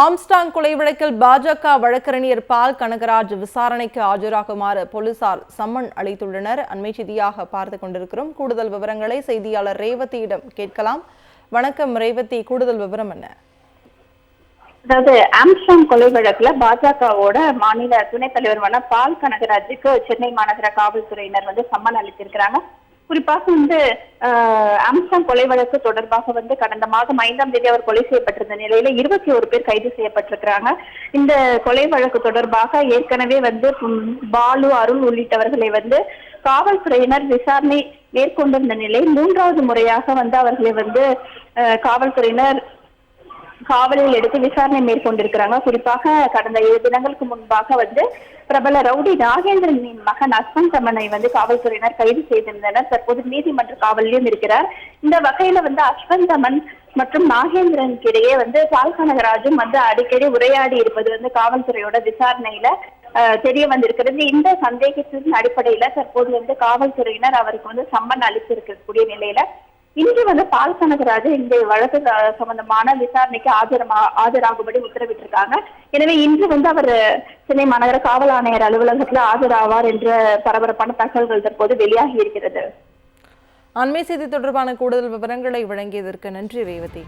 Armstrong கொலை வழக்கில் பாஜக வழக்கறிஞர் பால் கனகராஜ் விசாரணைக்கு ஆஜராகுமாறு போலீசார் சம்மன் அளித்துள்ளனர். அண்மை செய்தியாக பார்த்து கொண்டிருக்கிறோம். கூடுதல் விவரங்களை செய்தியாளர் ரேவதியிடம் கேட்கலாம். வணக்கம் ரேவதி கூடுதல் விவரம் என்ன? அதாவது ஆம்ஸ்டாங் கொலை வழக்குல பாஜகவோட மாநில துணைத் தலைவருமான பால் கனகராஜுக்கு சென்னை மாநகர காவல்துறையினர் வந்து சம்மன் அளித்திருக்கிறாங்க. குறிப்பாக வந்து அம்சாங் கொலை வழக்கு தொடர்பாக வந்து கடந்த மாதம் ஐந்தாம் தேதி அவர் கொலை செய்யப்பட்டிருந்த நிலையில இருபத்தி ஒரு பேர் கைது செய்யப்பட்டிருக்கிறாங்க. இந்த கொலை வழக்கு தொடர்பாக ஏற்கனவே வந்து பாலு அருள் உள்ளிட்டவர்களை வந்து காவல்துறையினர் விசாரணை மேற்கொண்டிருந்த நிலை மூன்றாவது முறையாக வந்து அவர்களை வந்து காவல்துறையினர் காவலில் எடுத்து விசாரணை மேற்கொண்டிருக்கிறாங்க. குறிப்பாக கடந்த ஏழு தினங்களுக்கு முன்பாக வந்து பிரபல ரவுடி நாகேந்திரனின் மகன் அஸ்வந்த் தமனை வந்து காவல்துறையினர் கைது செய்திருந்தனர். தற்போது நீதிமன்ற காவலிலும் இருக்கிறார். இந்த வகையில வந்து அஸ்வந்த் தமன் மற்றும் நாகேந்திரனுக்கு இடையே வந்து பால்கனகராஜும் வந்து அடிக்கடி உரையாடி இருப்பது வந்து காவல்துறையோட விசாரணையில தெரிய வந்திருக்கிறது. இந்த சந்தேகத்தின் அடிப்படையில தற்போது வந்து காவல்துறையினர் அவருக்கு வந்து சம்மன் அளித்திருக்கக்கூடிய நிலையில இன்று வந்து பால் கனகராஜ் இந்த வழக்கு சம்பந்தமான விசாரணைக்கு ஆஜரமா ஆஜராகும்படி உத்தரவிட்டிருக்காங்க. எனவே இன்று வந்து அவர் சென்னை மாநகர காவல் ஆணையர் அலுவலகத்தில் ஆஜராவார் என்ற பரபரப்பான தகவல்கள் தற்போது வெளியாகி இருக்கிறது. அண்மை செய்தி தொடர்பான கூடுதல் விவரங்களை வழங்கியதற்கு நன்றி ரேவதி.